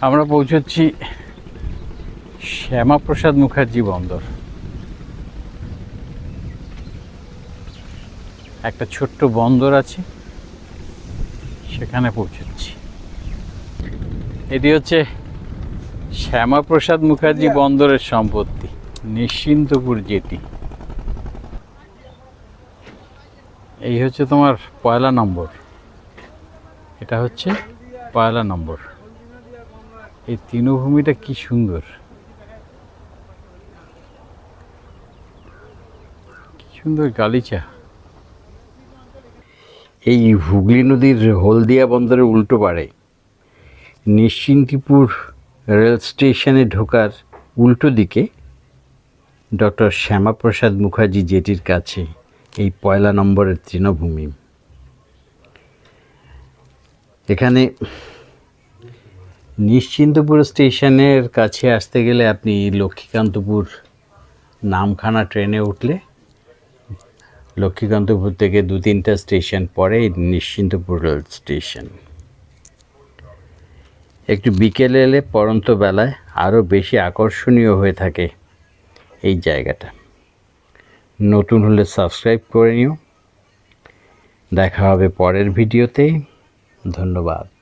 আমরা পৌঁছচ্ছি শ্যামাপ্রসাদ মুখার্জি বন্দর। একটা ছোট্ট বন্দর আছে, সেখানে পৌঁছচ্ছি। এটি হচ্ছে শ্যামাপ্রসাদ মুখার্জি বন্দরের সম্পত্তি, নিশ্চিন্তপুর জেটি। এই হচ্ছে তোমার পয়লা নম্বর। এটা হচ্ছে পয়লা নম্বর। এই তৃণভূমিটা কি সুন্দর। সুন্দর গালিচা। এই হুগলি নদীর হলদিয়া বন্দরের উল্টো পাড়ে নিশ্চিন্তিপুর রেল স্টেশনে ঢোকার উল্টো দিকে ডক্টর শ্যামাপ্রসাদ মুখার্জি জেটির কাছে এই পয়লা নম্বরের তৃণভূমি। এখানে নিশ্চিন্তপুর স্টেশনের কাছে আসতে গেলে আপনি লক্ষ্মীকান্তপুর নামখানা ট্রেনে উঠলে, লক্ষ্মীকান্তপুর থেকে দু তিনটা স্টেশন পরে নিশ্চিন্তপুর রেল স্টেশন। একটু বিকেলে এলে পরন্ত বেলায় আরও বেশি আকর্ষণীয় হয়ে থাকে এই জায়গাটা। নতুন হলে সাবস্ক্রাইব করে নিও। দেখা হবে পরের ভিডিওতে। ধন্যবাদ।